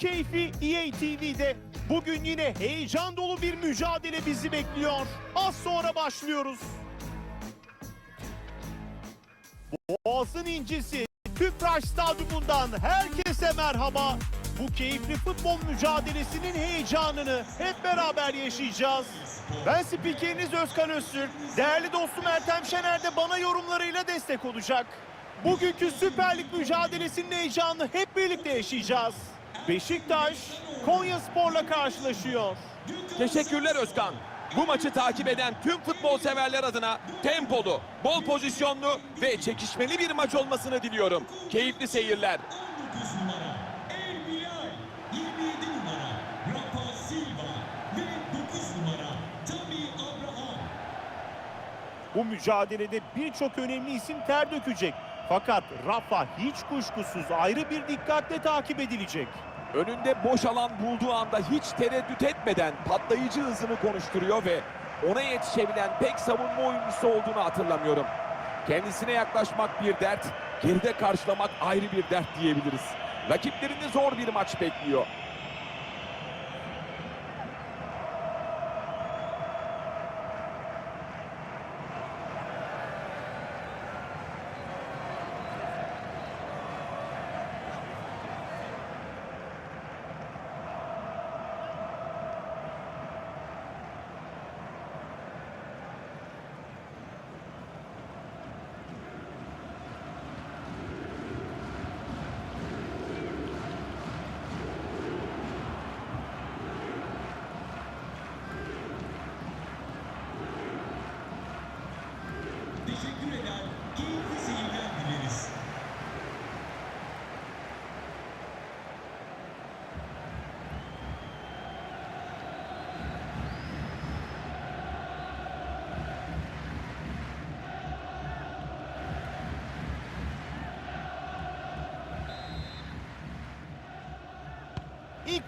keyfi EA TV'de. Bugün yine heyecan dolu bir mücadele bizi bekliyor. Az sonra başlıyoruz. Boğaz'ın incisi Tüpraş Stadyumundan herkese merhaba. Bu keyifli futbol mücadelesinin heyecanını hep beraber yaşayacağız. Ben spikeriniz Özkan Öztürk. Değerli dostum Ertem Şener de bana yorumlarıyla destek olacak. Bugünkü Süper Lig mücadelesinin heyecanını hep birlikte yaşayacağız. Beşiktaş Konya Spor'la karşılaşıyor. Teşekkürler Özkan. Bu maçı takip eden tüm futbol severler adına tempolu, bol pozisyonlu ve çekişmeli bir maç olmasını diliyorum. Keyifli seyirler. 9 numara El Bilal, 27 numara Rafa Silva ve 9 numara Tammy Abraham. Bu mücadelede birçok önemli isim ter dökecek. Fakat Rafa hiç kuşkusuz ayrı bir dikkatle takip edilecek. Önünde boş alan bulduğu anda hiç tereddüt etmeden patlayıcı hızını konuşturuyor ve ona yetişebilen pek savunma oyuncusu olduğunu hatırlamıyorum. Kendisine yaklaşmak bir dert, geride karşılamak ayrı bir dert diyebiliriz. Rakiplerini zor bir maç bekliyor.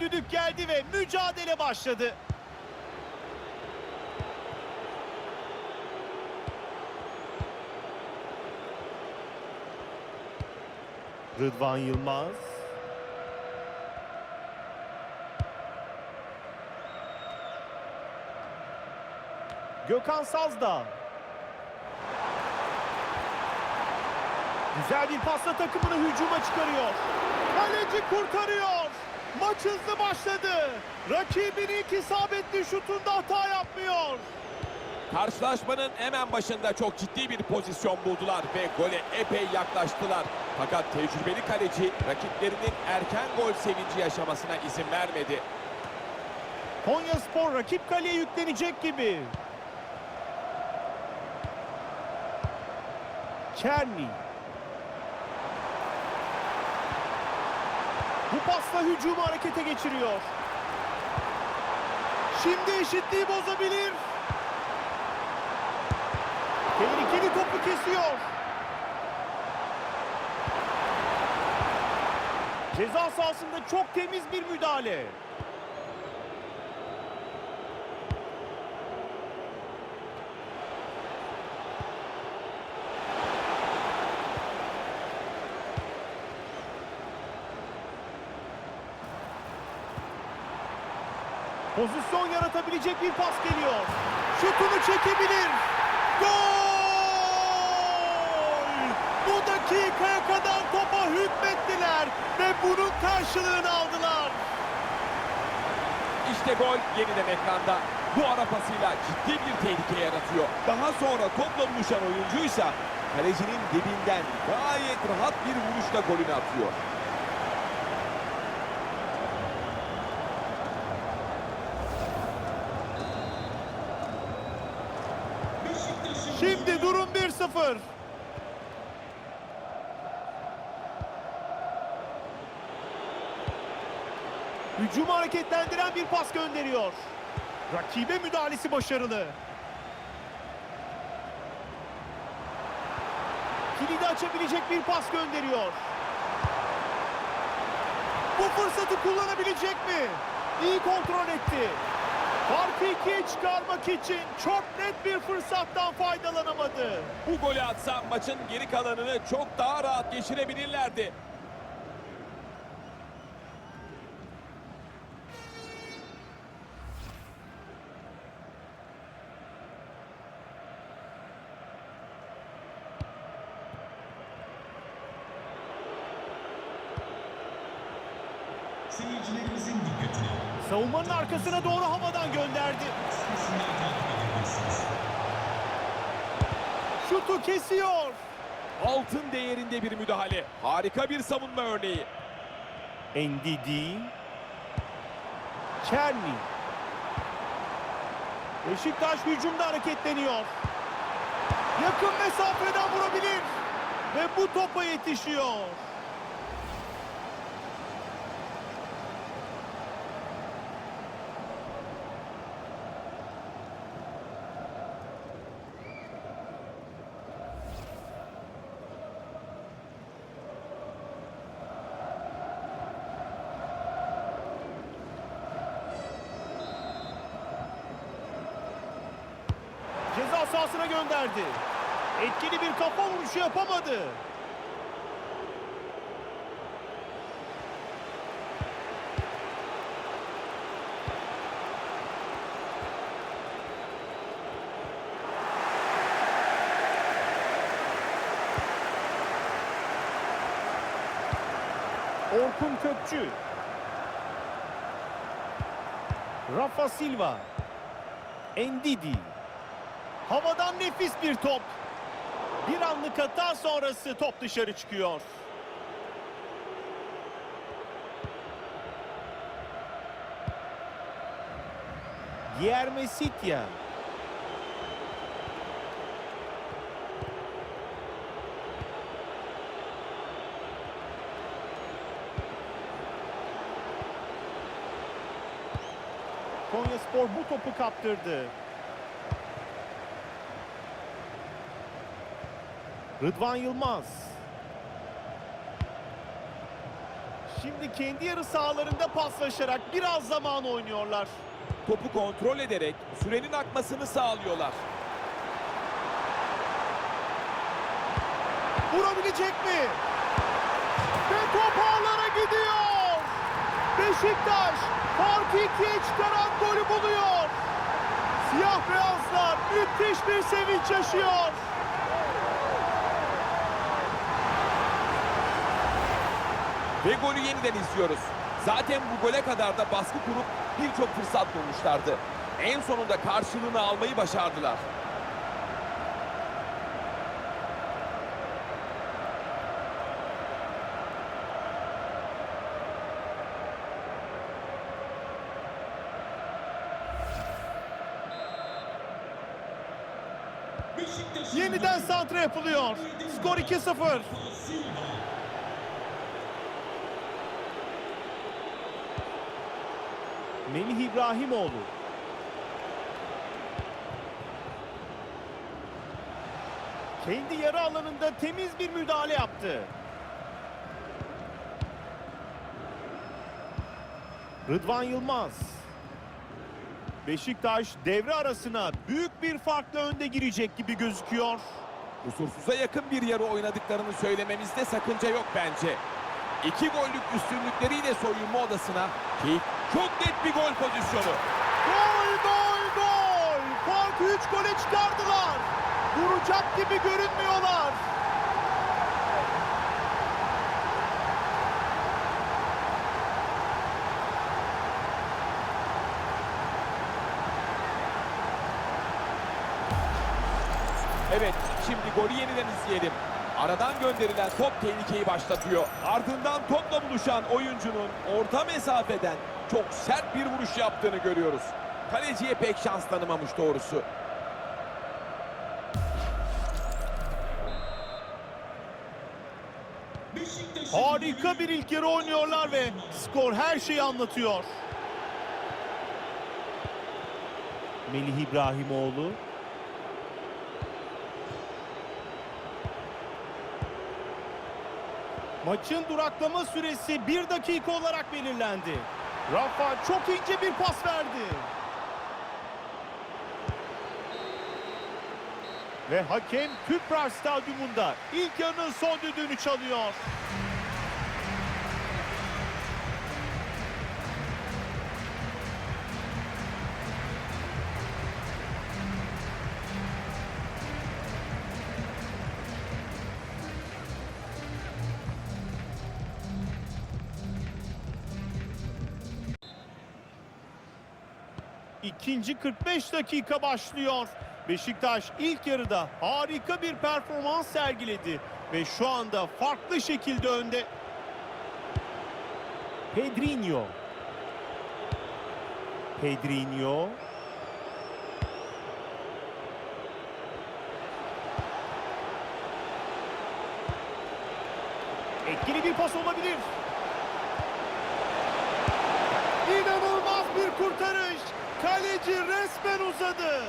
Düdük geldi ve mücadele başladı. Rıdvan Yılmaz. Gökhan Sazdağ. Güzel bir pasla takımını hücuma çıkarıyor. Kaleci kurtarıyor. Maç hızlı başladı. Rakibin ilk isabetli şutunda hata yapmıyor. Karşılaşmanın hemen başında çok ciddi bir pozisyon buldular ve gole epey yaklaştılar. Fakat tecrübeli kaleci rakiplerinin erken gol sevinci yaşamasına izin vermedi. Konya Spor rakip kaleye yüklenecek gibi. Çerni. Bu pasla hücumu harekete geçiriyor. Şimdi eşitliği bozabilir. Tehlikeli topu kesiyor. Ceza sahasında çok temiz bir müdahale. Pozisyon yaratabilecek bir pas geliyor. Şutunu çekebilir. Gol! Bu dakikaya kadar topa hükmettiler ve bunun karşılığını aldılar. İşte gol yeniden ekranda. Bu ara pasıyla ciddi bir tehlike yaratıyor. Daha sonra topla buluşan oyuncuysa kalecinin dibinden gayet rahat bir vuruşla golünü atıyor. 0. Hücumu hareketlendiren bir pas gönderiyor. Rakibe müdahalesi başarılı. Kilidi açabilecek bir pas gönderiyor. Bu fırsatı kullanabilecek mi? İyi kontrol etti. Farkı ikiye çıkarmak için çok net bir fırsattan faydalanamadı. Bu golü atsa maçın geri kalanını çok daha rahat geçirebilirlerdi. Seyircilerimizin dikkatine Savunmanın arkasına doğru havadan gönderdi. Şutu kesiyor. Altın değerinde bir müdahale. Harika bir savunma örneği. Ndidi. Çerni. Beşiktaş hücumda hareketleniyor. Yakın mesafeden vurabilir. Ve bu topa yetişiyor. Ceza sahasına gönderdi. Etkili bir kafa vuruşu yapamadı. Orkun Kökçü. Rafa Silva. Endidi. Havadan nefis bir top. Bir anlık hata sonrası top dışarı çıkıyor. Guilherme Sitya. Konyaspor bu topu kaptırdı. Rıdvan Yılmaz. Şimdi kendi yarı sahalarında paslaşarak biraz zaman oynuyorlar. Topu kontrol ederek sürenin akmasını sağlıyorlar. Vurabilecek mi? Ve top ağlara gidiyor. Beşiktaş farkı ikiye çıkaran golü buluyor. Siyah beyazlar müthiş bir sevinç yaşıyor. Ve golü yeniden izliyoruz. Zaten bu gole kadar da baskı kurup birçok fırsat bulmuşlardı. En sonunda karşılığını almayı başardılar. Yeniden santra yapılıyor. Skor 2-0. Rafa Silva. Melih İbrahimoğlu. Kendi yarı alanında temiz bir müdahale yaptı. Rıdvan Yılmaz. Beşiktaş devre arasına büyük bir farkla önde girecek gibi gözüküyor. Kusursuza yakın bir yarı oynadıklarını söylememizde sakınca yok bence. İki gollük üstünlükleriyle soyunma odasına ki çok net bir gol pozisyonu. Gol gol gol! Farkı 3 gole çıkardılar. Duracak gibi görünmüyorlar. Evet, şimdi golü yeniden izleyelim. Aradan gönderilen top tehlikeyi başlatıyor. Ardından topla buluşan oyuncunun orta mesafeden çok sert bir vuruş yaptığını görüyoruz. Kaleciye pek şans tanımamış doğrusu. Harika bir ilk yarı oynuyorlar ve skor her şeyi anlatıyor. Melih İbrahimoğlu. Maçın duraklama süresi bir dakika olarak belirlendi. Rafa çok ince bir pas verdi. Ve hakem Tüpraş Stadyumunda ilk yarının son düdüğünü çalıyor. İkinci 45 dakika başlıyor. Beşiktaş ilk yarıda harika bir performans sergiledi ve şu anda farklı şekilde önde. Pedrinho. Pedrinho. Etkili bir pas olabilir. İnanılmaz bir kurtarış. Kaleci resmen uzadı.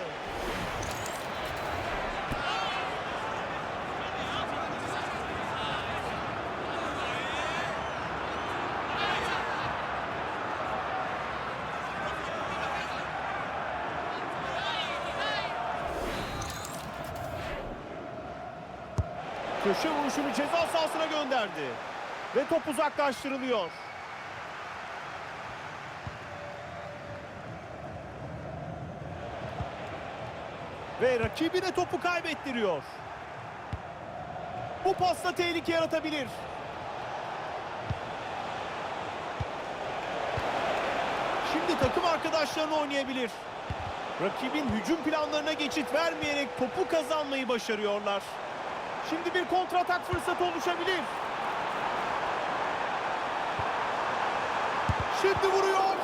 Köşe vuruşunu ceza sahasına gönderdi. Ve top uzaklaştırılıyor. Ve rakibine topu kaybettiriyor. Bu pasta tehlike yaratabilir. Şimdi takım arkadaşlarını oynayabilir. Rakibin hücum planlarına geçit vermeyerek topu kazanmayı başarıyorlar. Şimdi bir kontratak fırsatı oluşabilir. Şimdi vuruyor.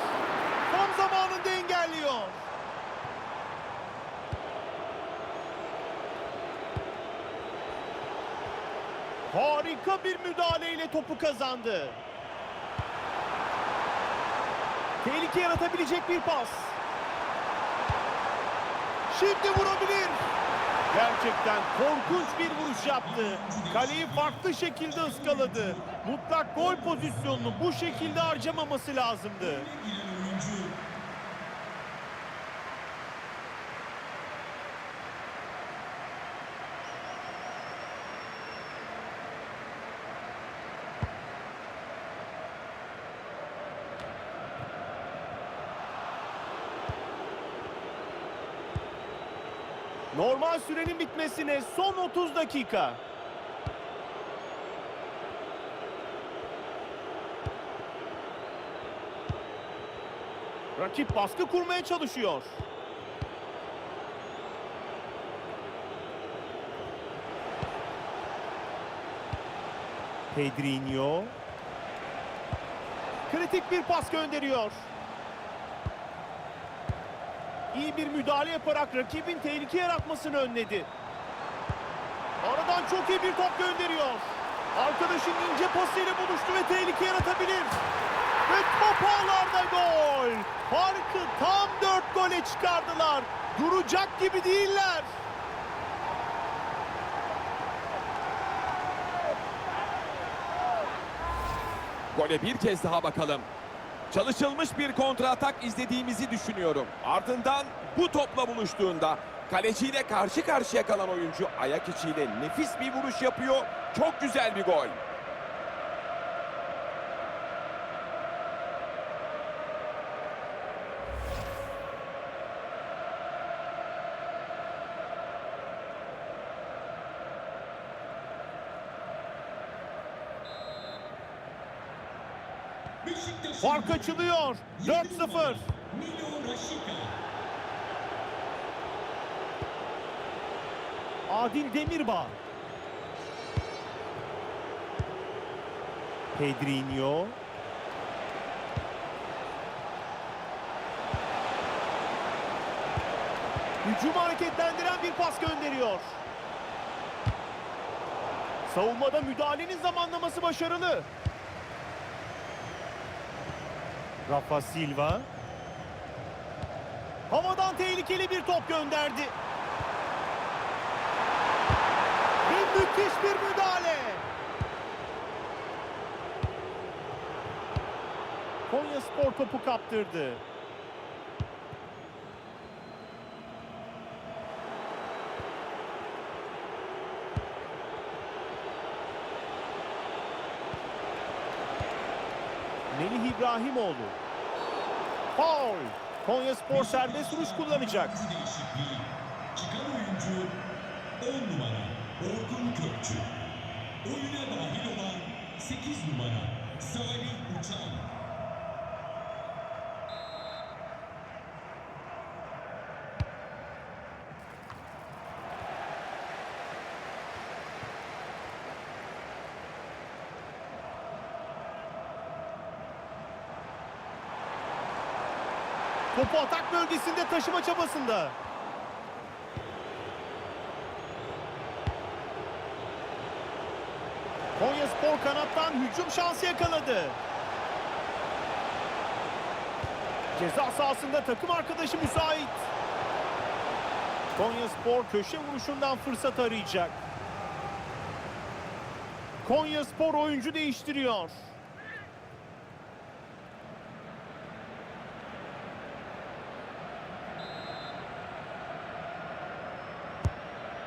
Harika bir müdahaleyle topu kazandı. Tehlike yaratabilecek bir pas. Şimdi vurabilir. Gerçekten korkunç bir vuruş yaptı. Kaleyi farklı şekilde ıskaladı. Mutlak gol pozisyonunu bu şekilde harcamaması lazımdı. Normal sürenin bitmesine son 30 dakika. Rakip baskı kurmaya çalışıyor. Pedrinho. Kritik bir pas gönderiyor. İyi bir müdahale yaparak rakibin tehlike yaratmasını önledi. Aradan çok iyi bir top gönderiyor. Arkadaşın ince pasıyla buluştu ve tehlike yaratabilir. Ve top ağlarda gol. Farkı tam 4 gole çıkardılar. Duracak gibi değiller. Gole bir kez daha bakalım. Çalışılmış bir kontratak izlediğimizi düşünüyorum. Ardından bu topla buluştuğunda kaleciyle karşı karşıya kalan oyuncu ayak içiyle nefis bir vuruş yapıyor. Çok güzel bir gol. Fark açılıyor. 4-0. Milo Rashica. Adil Demirbağ. Pedrinho. Hücumu hareketlendiren bir pas gönderiyor. Savunmada müdahalenin zamanlaması başarılı. Rafa Silva. Havadan tehlikeli bir top gönderdi. Ve müthiş bir müdahale. Konya Spor topu kaptırdı. Melih İbrahimoğlu. Foul. Konya Spor serbest vuruş kullanacak. Çıkan oyuncu 10 numara Orkun Kökçü. Oyuna dahil olan 8 numara Salih Uçan. Topu atak bölgesinde taşıma çabasında. Konya Spor kanattan hücum şansı yakaladı. Ceza sahasında takım arkadaşı müsait. Konya Spor köşe vuruşundan fırsat arayacak. Konya Spor oyuncu değiştiriyor.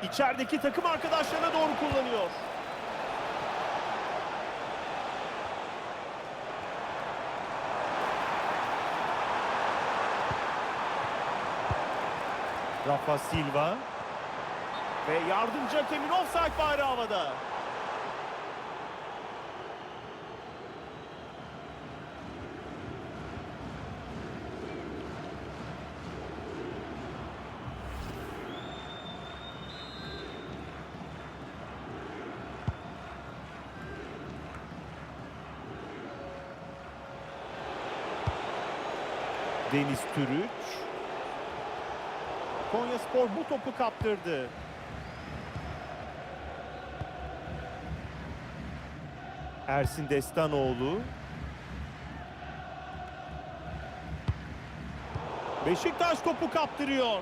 İçerideki takım arkadaşlarına doğru kullanıyor. Rafa Silva ve yardımcı hakemin offside bayrağı havada. Deniz Türüç. Konya Spor bu topu kaptırdı. Ersin Destanoğlu. Beşiktaş topu kaptırıyor.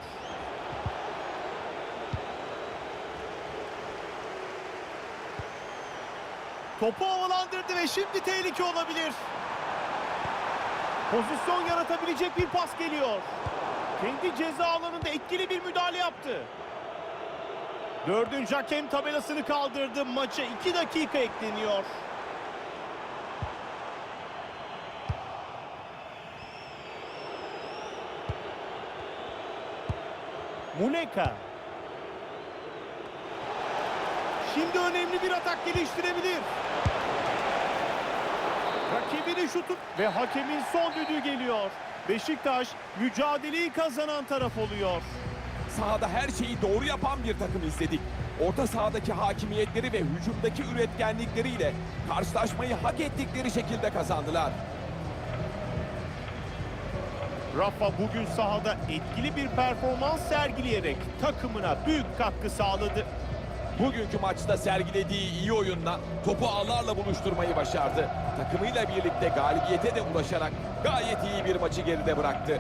Topu havalandırdı ve şimdi tehlike olabilir. Pozisyon yaratabilecek bir pas geliyor. Kendi ceza alanında etkili bir müdahale yaptı. Dördüncü hakem tabelasını kaldırdı. Maça iki dakika ekleniyor. Muleka. Şimdi önemli bir atak geliştirebilir. Rakibinin şutu ve hakemin son düdüğü geliyor. Beşiktaş mücadeleyi kazanan taraf oluyor. Sahada her şeyi doğru yapan bir takım izledik. Orta sahadaki hakimiyetleri ve hücumdaki üretkenlikleriyle karşılaşmayı hak ettikleri şekilde kazandılar. Rafa bugün sahada etkili bir performans sergileyerek takımına büyük katkı sağladı. Bugünkü maçta sergilediği iyi oyunla topu ağlarla buluşturmayı başardı. Takımıyla birlikte galibiyete de ulaşarak gayet iyi bir maçı geride bıraktı.